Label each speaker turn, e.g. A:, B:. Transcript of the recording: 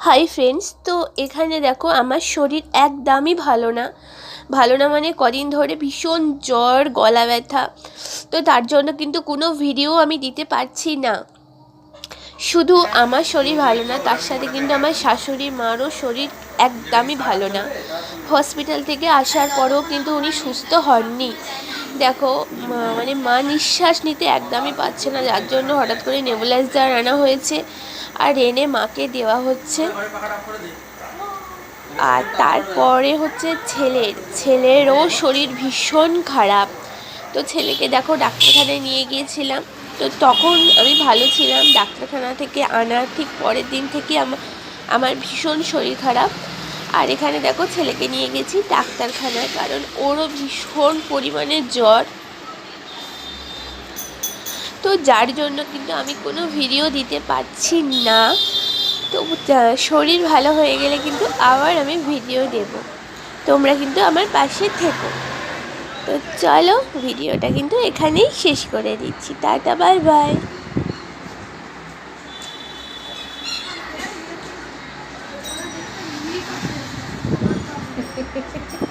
A: Hi friends তো এখানে দেখো আমার শরীর একদমই ভালো না। ভালো না মানে কদিন ধরে ভীষণ জ্বর, গলা ব্যথা। তো তার জন্য কিন্তু কোনো ভিডিও আমি দিতে পারছি না। শুধু আমার শরীর ভালো না, তার সাথে কিন্তু আমার শাশুড়ি মারও শরীর একদমই ভালো না। হসপিটাল থেকে আসার পরেও কিন্তু উনি সুস্থ হননি। দেখো মানে মা নিঃশ্বাস নিতে একদমই পাচ্ছে না, যার জন্য হঠাৎ করে নেবুলাইজার আনা হয়েছে। আর এনে মাকে দেওয়া হচ্ছে। আর তারপরে হচ্ছে ছেলের, ছেলেরও শরীর ভীষণ খারাপ। তো ছেলেকে দেখো ডাক্তারখানায় নিয়ে গিয়েছিলাম। তো তখন আমি ভালো ছিলাম, ডাক্তারখানা থেকে আনার ঠিক পরের দিন থেকে আমার ভীষণ শরীর খারাপ। আর এখানে দেখো ছেলেকে নিয়ে গেছি ডাক্তারখানায়, কারণ ওরও ভীষণ পরিমাণে জ্বর। তো যার জন্য কিন্তু আমি কোনো ভিডিও দিতে পারছি না। তো শরীর ভালো হয়ে গেলে কিন্তু আবার আমি ভিডিও দেব। তোমরা কিন্তু আমার পাশে থেকো। তো চলো, ভিডিওটা কিন্তু এখানেই শেষ করে দিচ্ছি। Tata, bye bye. Thank you.